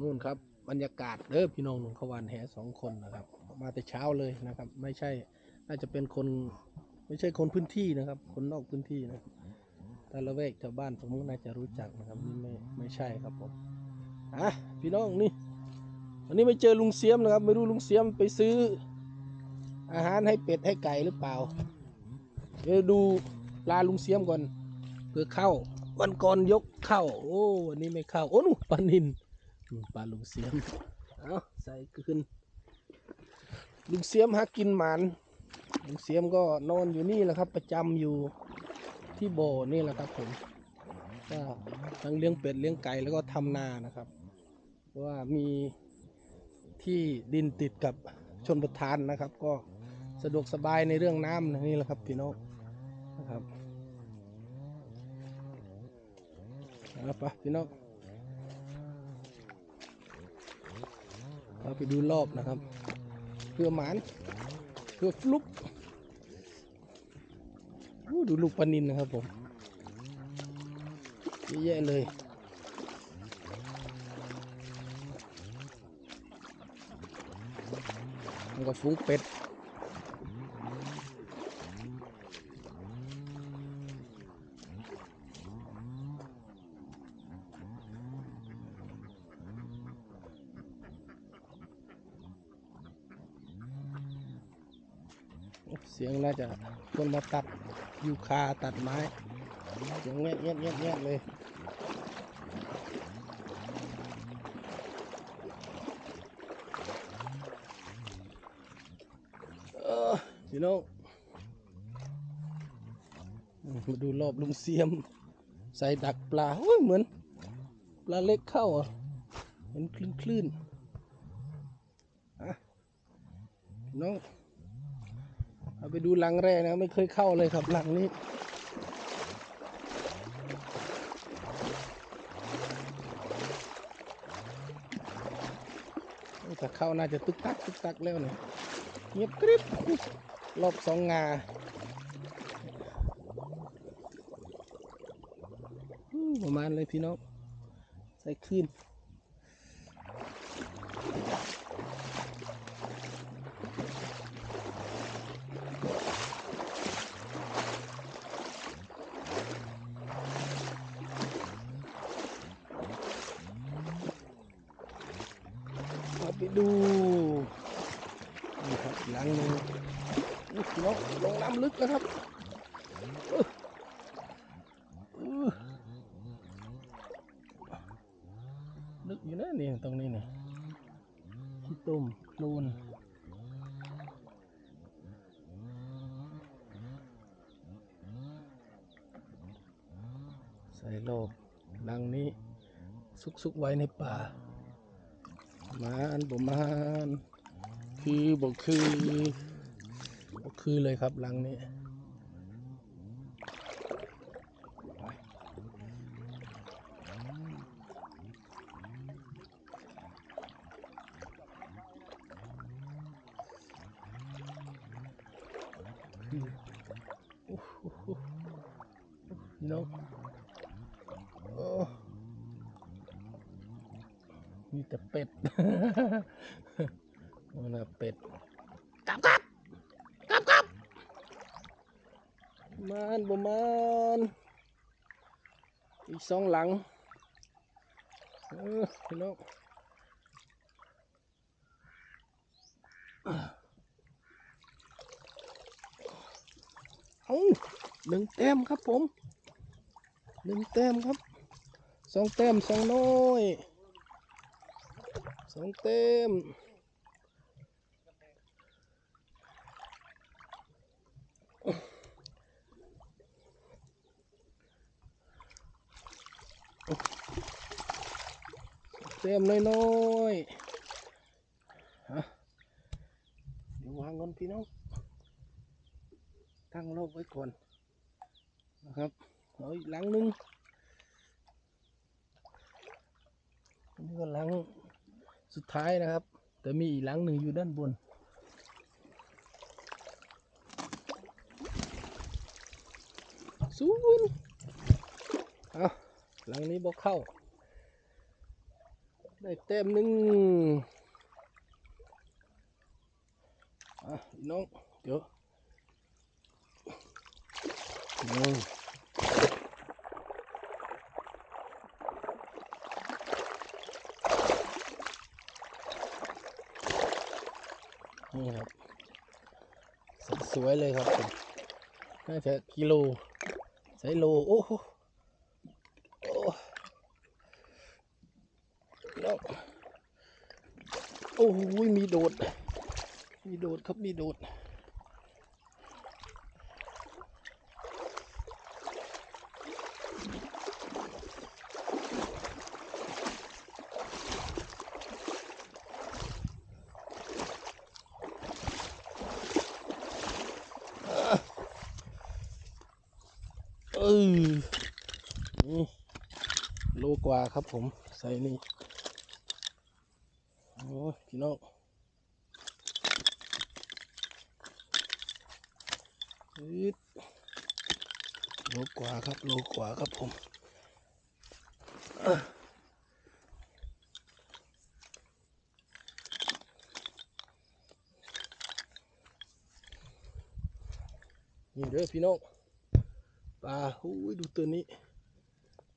นู่นครับบรรยากาศเด้อพี่น้องหนุ่มขวานแหสองคนนะครับ มาแต่เช้าเลยนะครับ ไม่ใช่น่าจะเป็นคนไม่ใช่คนพื้นที่นะครับ คนนอกพื้นที่นะแต่ละเวกชาวบ้านผมก็น่าจะรู้จักนะครับนี่ไม่ไม่ใช่ครับผมอะพี่น้องนี่วันนี้ไม่เจอลุงเสียมนะครับ ไม่รู้ลุงเสียมไปซื้อ อาหารให้เป็ดให้ไก่หรือเปล่าเดี๋ยวดูปลาลุงเสียมก่อนเพื่อเข้าวันก่อนยกเข้าโอ้วันนี้ไม่เข้าโอ้นู่นปลานิน ปลาลุงเสียมเอาใส่ขึ้น ลุงเสียมหากินหมันลุงเสียมก็นอนอยู่นี่แหละครับ ประจำอยู่ที่บ่อนี่แหละครับผมก็ทั้งเลี้ยงเป็ดเลี้ยงไก่แล้วก็ทำนานะครับว่ามีที่ดินติดกับชนประทานนะครับ ก็สะดวกสบายในเรื่องน้ำนี่แหละครับพี่น้องนะครับเอาไปพี่น้อง เราไปดูรอบนะครับ เพื่อหมานเพื่อฟลุกดูลูกปลานินนะครับผมเยอะแยะเลยมันก็ฟุ้งเป็ด เสียงน่าจะคนมาตัดยูคาตัดไม้เสียงเงี้ยเงี้ยเงี้ยเงี้ยเลยเออพี่น้องมาดูรอบลุงเสียม ใส่ดักปลาโอ้ยเหมือน ปลาเล็กเข้าอะเห็นคลื่นคลื่นๆอะพี่น้อง เอาไปดูหลังแรกนะไม่เคยเข้าเลยครับหลังนี้ถ้าเข้าน่าจะตึกตักตึกตักแล้วเนี่ยเงียบกริบรอบสองงาประมาณเลยพี่น้องใส่ขึ้น ไปดูนี่ครับหลังหนึงน้องลงน้ำลึกนะครับลึกอยู่นะนี่ตรงนี้นี่ขี้ตุ่มนูนใส่โลบลังนี้ซุกๆไว้ในป่า มานบ่มานคือบ่คือบ่คือเลยครับหลังนี้น้องโอ้มีแต่เป็ด นั่นนะ เป็ดกลับกลับกลับกลับมานบ่มานอีกสองหลังเออพี่น้องเอาหนึ่งแต้มครับผมหนึ่งแต้มครับสองแต้มสองน้อยสองแต้ม เต็มน้อยๆฮะเดี๋ยววางก่อนพี่น้อง ตั้งโลกไว้ก่อนนะครับเอาอีกหลังหนึงนนี้ก็หลังสุดท้ายนะครับ แต่มีอีกหลังหนึ่งอยู่ด้านบนศูนย์เอาหลังนี้บอกเข้า ได้เต็มหนึ่งอะน้อง เดี๋ยวนี่นี่ครับสวยเลยครับผมน่าจะกิโลใส่โล โอ้โหโอ้น้องโอ้โหมีโดด มีโดดครับมีโดด เออนี่โลกว่าครับผม ใส่นี่ พี่น้องโลกว่าครับโลกว่าครับผมนี่เด้อพี่น้องปลาหูยดูตัวนี้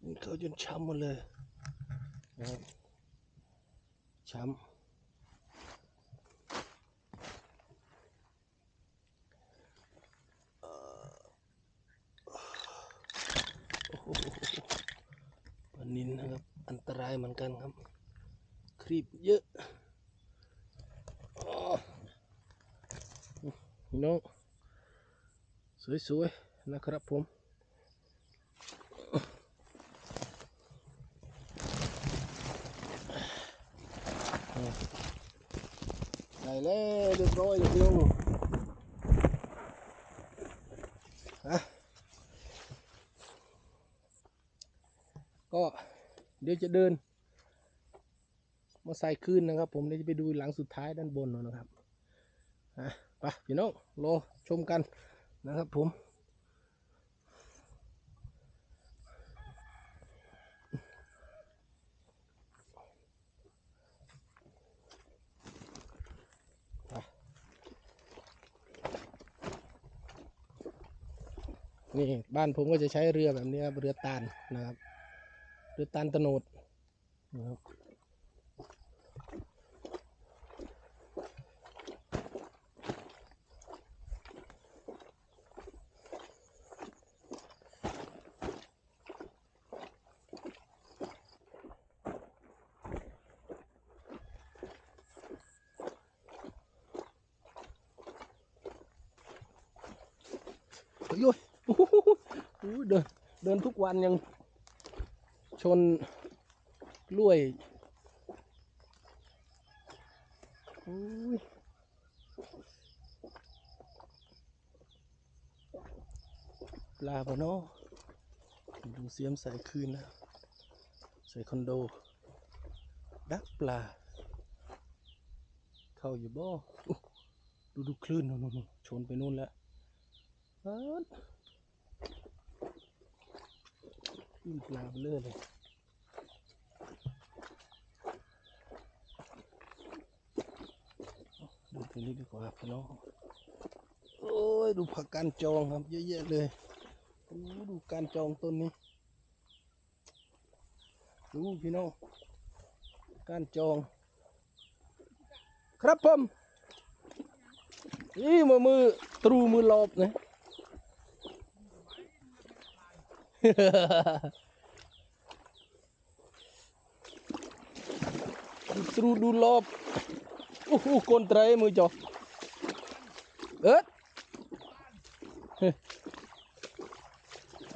มันเขาจนช้ำหมดเลยช้ำเอ่อโอ้โหปลานินนะครับ อันตราย เหมือนกันครับ ครีบเยอะอ๋อพี่น้องสวยๆนะครับผมได้แล้วเรียบร้อยเลยพี่น้องฮะก็เดี๋ยวจะเดิน มาใส่คืนนะครับ ผมเดี๋ยวจะไปดูหลังสุดท้ายด้านบนนู่นนะครับฮะไปพี่น้องรอชมกันนะครับผมนี่บ้านผมก็จะใช้เรือแบบนี้ครับเรือตานนะครับ เรือตานตะโนดนะครับ ยโอ้ยโอ้โหเดินเดินทุกวันยังชนล้วยปลาปะเนาะดูเสียมใส่คืนแล้วใส่คอนโด ดักปลา เข้าอยู่บ่อดูดูคลื่นนู่นนู่นนู่นชนไปนู่นแล้ว เอิ้นคลื่นปลาเรื่อเลยดูตรงนี้ดีกว่าพี่น้องโอ้ยดูผักการจองครับเยอะแยะเลยโอ้ดูการจองต้นนี้ดูพี่น้องการจอง ครับผมนี่มามือตรูมือลอบนะ ดูตรูดูลอบ โอ้โหคนไตรมือจอเอิด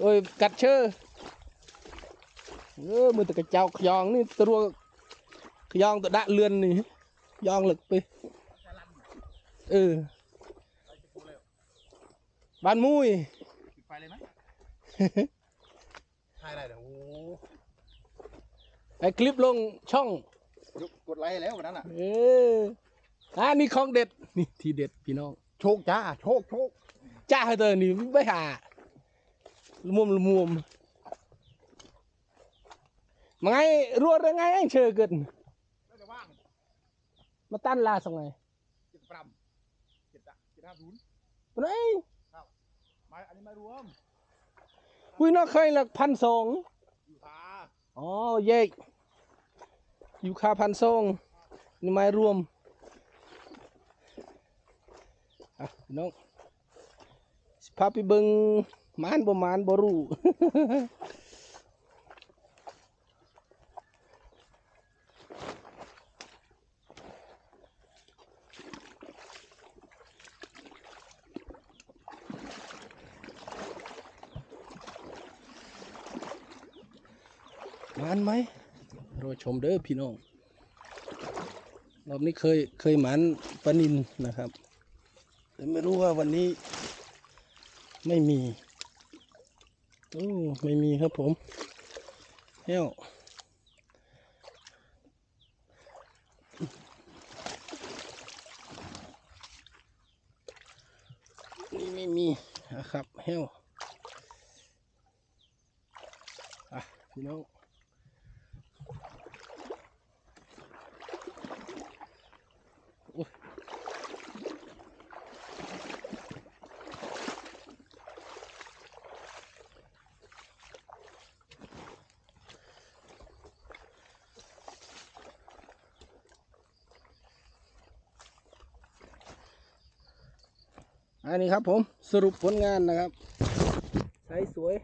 โอ้ยกัดเชอเออมือตะกระเจ้าขยองนี่ตัวขยองตัวดะเลือนนี่ยองหลึกไปเออบ้านมุ้ย ปิดไฟเลยไหม ถ่ายได้เหรอโอ้โหไอคลิปลงช่องยกกดไลค์แล้ววันนั้นอะ เอออ่านี่ของเด็ดนี่ทีเด็ดพี่น้องโชคจ้า โชคโชคจ้าให้เธอนี่ไม่หาละมุมละมุมมาไงรัวเรื่องไงไอ้เชอเกินมาตั้นลาสังไงเจ็ดปรำเจ็ดอะเจ็ดห้าศูนย์ปนไอ้ไม้อันนี้ไม่รวม คุยนอกเคยหลักพันสองอยู่ขาอ๋อเยกอยู่ค่าพันสองนี่ไม่รวมอะพี่น้องสิพาไปเบิงหมานบ่หมานบ่รู้ มานไหมรอชมเด้อพี่น้องรอบนี้เคยเคยหมานปนินนะครับ แต่ไม่รู้ว่าวันนี้ไม่มีโอ้ไม่มีครับผมเฮ้วนี่ไม่มีนะครับเฮ้วอะพี่น้อง อันนี้ครับผมสรุปผลงานนะครับไซส์สวย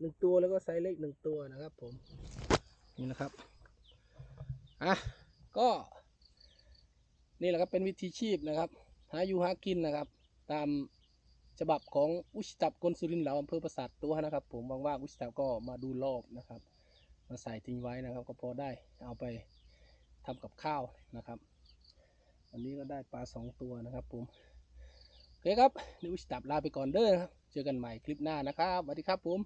หนึ่งตัวแล้วก็ไซส์เล็กหนึ่งตัวนะครับผมนี่นะครับอะก็นี่แหละครับเป็นวิธีชีพนะครับ หาอยู่หากินนะครับ ตามฉบับของอุชตับกลสุรินทร์เหลาอำเภอประสาทตัวนะครับ ผมว่างๆอุชตับก็มาดูรอบนะครับ มาใส่ทิ้งไว้นะครับ ก็พอได้เอาไปทำกับข้าวนะครับวันนี้ก็ได้ปลาสองตัวนะครับผม โอเคครับนิวสตับลาไปก่อนเด้อครับ เจอกันใหม่คลิปหน้านะครับสวัสดีครับผม